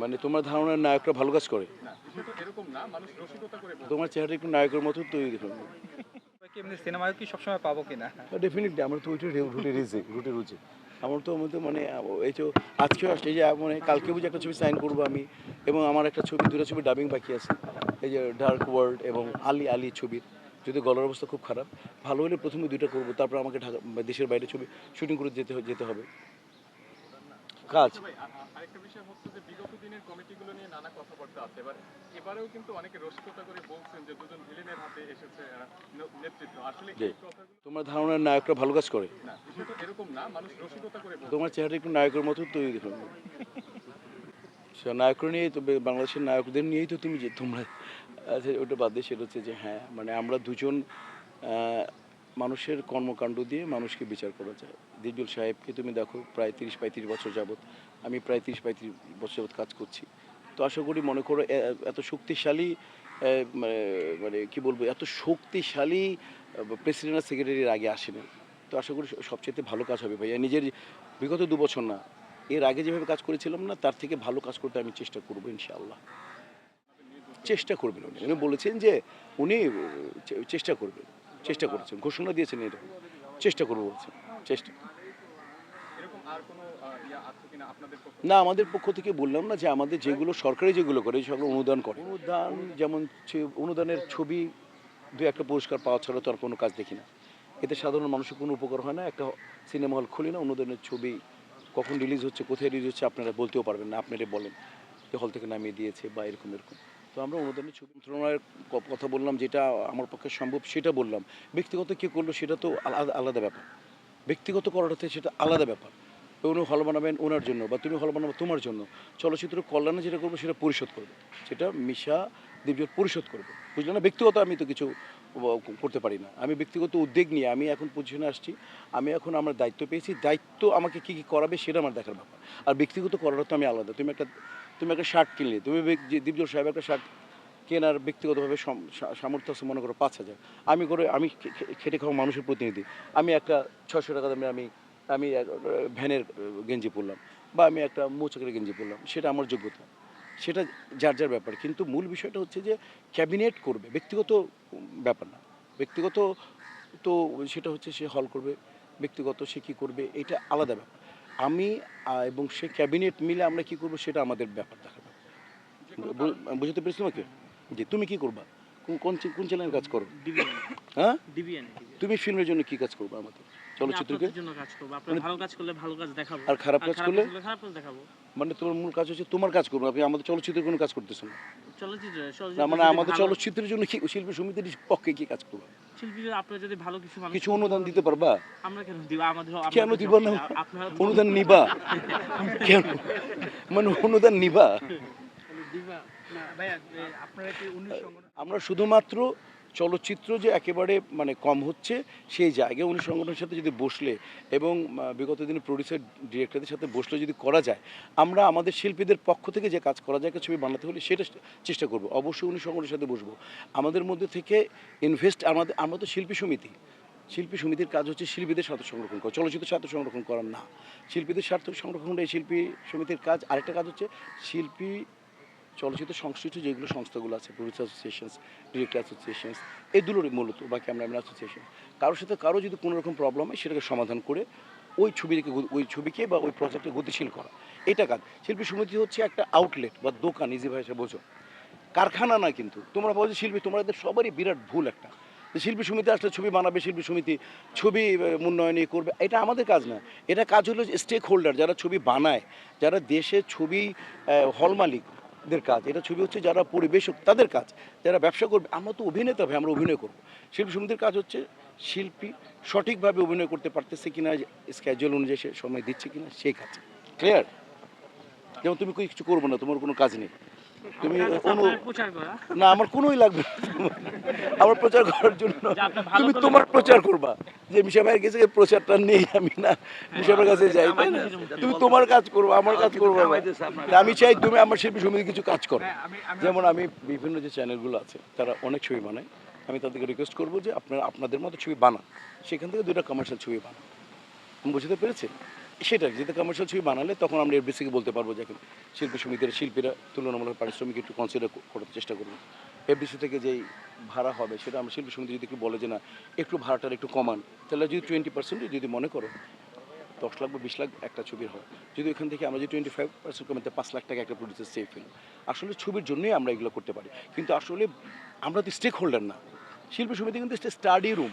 মানে তোমার ধারণার নায়করা ভালো কাজ করে। তোমার চেহারা একটু নায়কের মতো তৈরি সিনেমায় কি সবসময় পাবো কিনা? ডেফিনেটলি আমার তো ওইটা রুটে রয়েছে রুটে রুচি। আমার তো আমি মানে এই তো আজকেও এই যে মানে কালকে বুঝে একটা ছবি সাইন করব আমি এবং আমার একটা ছবি দুটো ছবি ডাবিং বাকি আছে। এই যে ডার্ক ওয়ার্ল্ড এবং আলি আলি ছবির যদি গলার অবস্থা খুব খারাপ ভালো হলে প্রথমে দুইটা করব তারপর আমাকে ঢাকা দেশের বাইরে ছবি শুটিং করে যেতে যেতে হবে। কাজ। ভাই আ- আ- আরেকটা বিষয় হচ্ছে যে বিগত দিনের কমিটিগুলো নিয়ে নানা কথাবার্তা আছে। এবার এবারেও কিন্তু অনেকে রসিকতা করে বলছেন যে দুজন ভিলেনের হাতে এসেছে নেতৃত্ব। আসলে জি। এই কথাগুলো তোমার ধারণার নায়করা ভালো কাজ করে। না বিষয়টা এরকম না মানুষ রসিকতা করে তোমার চেহারা একটু নায়কের মতো তৈরি দেখুন। সে নায়ক নিয়েই তো বাংলাদেশের নায়কদের নিয়েই তো তুমি যে তোমরা আচ্ছা ওটা বাদ দিয়ে সেটা হচ্ছে যে হ্যাঁ মানে আমরা দুজন মানুষের কর্মকাণ্ড দিয়ে মানুষকে বিচার করা যায়। দিজুল সাহেবকে তুমি দেখো, প্রায় তিরিশ পঁয়ত্রিশ বছর যাবৎ, আমি প্রায় তিরিশ পঁয়ত্রিশ বছর যাবত কাজ করছি। তো আশা করি মনে করো এত শক্তিশালী মানে মানে কি বলব, এত শক্তিশালী প্রেসিডেন্ট আর সেক্রেটারির আগে আসেনি। তো আশা করি সবচেয়ে ভালো কাজ হবে ভাইয়া। নিজের বিগত দু বছর না, এর আগে যেভাবে কাজ করেছিলাম না, তার থেকে ভালো কাজ করতে আমি চেষ্টা করব, ইনশাআল্লাহ। চেষ্টা করবেন উনি। উনি বলেছেন যে, উনি চেষ্টা করবেন। চেষ্টা করেছেন, ঘোষণা দিয়েছেন এটা চেষ্টা করব বলছেন চেষ্টা। এরকম না, আমাদের পক্ষ থেকে বললাম না যে আমাদের যেগুলো সরকারি যেগুলো করে, সেগুলো অনুদান করে। অনুদান যেমন অনুদানের ছবি দু একটা পুরস্কার পাওয়া ছাড়া তো আর কোনো কাজ দেখি না। এতে সাধারণ মানুষের কোনো উপকার হয় না, একটা সিনেমা হল খুলি না, অনুদানের ছবি কখন রিলিজ হচ্ছে, কোথায় রিলিজ হচ্ছে, আপনারা বলতেও পারবেন না, আপনারা বলেন যে হল থেকে নামিয়ে দিয়েছে বা এরকম এরকম। তো আমরা অনুদানের ছবি মন্ত্রণালয়ের কথা বললাম, যেটা আমার পক্ষে সম্ভব সেটা বললাম। ব্যক্তিগত কী করল সেটা তো আলাদা আলাদা ব্যাপার। ব্যক্তিগত করাটাতে সেটা আলাদা ব্যাপার। উনি হল বানাবেন ওনার জন্য বা তুমি হল বানাবে তোমার জন্য। চলচ্চিত্র কল্যাণে যেটা করব সেটা পরিশোধ করবে। সেটা মিশা দেবজোর পরিশোধ করবে। বুঝলে না? ব্যক্তিগত আমি তো কিছু করতে পারি না। আমি ব্যক্তিগত উদ্যোগ নিয়ে আমি এখন পজিশনে আসছি। আমি এখন আমার দায়িত্ব পেয়েছি। দায়িত্ব আমাকে কী কী করাবে সেটা আমার দেখার ব্যাপার। আর ব্যক্তিগত করাটা তো আমি আলাদা। তুমি একটা তুমি একটা শার্ট কিনলে, তুমি যে দীপজোর সাহেব একটা শার্ট কেনার ব্যক্তিগতভাবে সামর্থ্য আছে মনে করো পাঁচ হাজার। আমি করে, আমি খেটে খাওয়া মানুষের প্রতিনিধি। আমি একটা ছশো টাকা দামে আমি আমি ভ্যানের গেঞ্জি পরলাম বা আমি একটা মৌচাকের গেঞ্জি পরলাম। সেটা আমার যোগ্যতা। সেটা যার যার ব্যাপার। কিন্তু মূল বিষয়টা হচ্ছে যে ক্যাবিনেট করবে ব্যক্তিগত ব্যাপার না। ব্যক্তিগত তো সেটা হচ্ছে সে হল করবে ব্যক্তিগত সে কী করবে এটা আলাদা ব্যাপার। আমি এবং সে ক্যাবিনেট মিলে আমরা কি করব সেটা আমাদের ব্যাপার ব্যাপার বুঝতে পেরেছি তোমাকে? যে তুমি কি করবা? কোন- কোন কোন চ্যানেলের কাজ করো? হ্যাঁ? তুমি ফিল্মের জন্য কি কাজ করবে আমাদের? চলচ্চিত্রকে? মানে- ভালো কাজ করলে ভালো কাজ দেখাবো। আর খারাপ কাজ করলে? খারাপ কাজ দেখাবো। মানে তোমার মূল কাজ হচ্ছে তোমার কাজ করবে আপনি আমাদের চলচ্চিত্রের কোনো কাজ করতেছো না। চলচ্চিত্র মানে আমাদের চলচ্চিত্রের জন্য কি শিল্পী সমিতির পক্ষে কি কাজ করবে? যদি ভালো কিছু কিছু অনুদান দিতে পারবা? আমরা কেন দিব? আমাদের কেন দিব না? অনুদান নিবা? কেন? মানে অনুদান নিবা? আমরা শুধুমাত্র চলচ্চিত্র যে একেবারে মানে কম হচ্ছে, সেই জায়গায় উনি সংগঠনের সাথে যদি বসলে এবং বিগত দিনে প্রডিউসার ডিরেক্টরদের সাথে বসলে যদি করা যায়, আমরা আমাদের শিল্পীদের পক্ষ থেকে যে কাজ করা যায় ছবি বানাতে হলে সেটা চেষ্টা করব। অবশ্যই উনি সংগঠনের সাথে বসবো। আমাদের মধ্যে থেকে ইনভেস্ট আমাদের, আমরা তো শিল্পী সমিতি। শিল্পী সমিতির কাজ হচ্ছে শিল্পীদের স্বার্থ সংরক্ষণ করা। চলচ্চিত্র স্বার্থ সংরক্ষণ করার না। শিল্পীদের স্বার্থ সংরক্ষণ এই শিল্পী সমিতির কাজ। আরেকটা কাজ হচ্ছে শিল্পী চলচ্চিত্র সংশ্লিষ্ট যেগুলো সংস্থাগুলো আছে প্রডিউসার অ্যাসোসিয়েশনস ডিরেক্টর অ্যাসোসিয়েশনস এগুলোরই মূলত বা ক্যামেরাম্যান অ্যাসোসিয়েশন কারোর সাথে কারও যদি কোনো রকম প্রবলেম হয়, সেটাকে সমাধান করে ওই ছবিকে ওই ছবিকে বা ওই প্রজেক্টকে গতিশীল করা। এটা কাজ। শিল্পী সমিতি হচ্ছে একটা আউটলেট বা দোকান ইজি ভাষা বোঝো। কারখানা না কিন্তু। তোমরা বলছো শিল্পী তোমাদের সবারই বিরাট ভুল একটা। শিল্পী সমিতি আসলে ছবি বানাবে, শিল্পী সমিতি ছবি উন্নয়নে করবে, এটা আমাদের কাজ না। এটা কাজ হলো স্টেক হোল্ডার যারা ছবি বানায়, যারা দেশে ছবি হল মালিকদের কাজ। এটা ছবি হচ্ছে যারা পরিবেশক, তাদের কাজ। যারা ব্যবসা করবে, আমরা তো অভিনেতা হবে আমরা অভিনয় করব। শিল্পী সমিতির কাজ হচ্ছে শিল্পী সঠিকভাবে অভিনয় করতে পারতেছে কিনা স্ক্যাজুয়াল অনুযায়ী সে সময় দিচ্ছে কিনা, সেই কাজ। ক্লিয়ার যেমন তুমি কিছু করব না, তোমার কোনো কাজ নেই। তুমি না আমার কোনোই লাগবে আমার প্রচার করার জন্য তুমি তোমার প্রচার করবা। যে মিশা ভাইয়ের কাছে প্রচারটা নেই আমি না মিশা ভাইয়ের কাছে যাই তাই না? তুমি তোমার কাজ করব আমার কাজ করব। আমি চাই তুমি আমার শিল্পী সমিতি কিছু কাজ করো। যেমন আমি বিভিন্ন যে চ্যানেলগুলো আছে তারা অনেক ছবি বানায়। আমি তাদেরকে রিকোয়েস্ট করব যে আপনারা আপনাদের মতো ছবি বানান। সেখান থেকে দুটো কমার্শিয়াল ছবি বানান। বুঝতে পেরেছি? সেটা যেটা কমার্শিয়াল ছবি বানালে তখন আমরা এর বেসিকে বলতে পারব যে এখন শিল্পী সমিতির শিল্পীরা তুলনামূলক পারিশ্রমিক একটু কনসিডার করার চেষ্টা করব এফডিসি থেকে যেই ভাড়া হবে সেটা আমরা শিল্পী সমিতি যদি বলে যে না, একটু ভাড়াটার একটু কমান, তাহলে যদি টোয়েন্টি পার্সেন্ট যদি মনে করো, দশ লাখ বা বিশ লাখ একটা ছবির হয়, যদি এখান থেকে আমরা যদি টোয়েন্টি ফাইভ পার্সেন্ট কমাতে পাঁচ লাখ টাকা একটা প্রডিউসার সেভ ফেল, আসলে ছবির জন্যই আমরা এগুলো করতে পারি। কিন্তু আসলে আমরা তো স্টেক হোল্ডার না। শিল্পী সমিতি কিন্তু স্টাডি রুম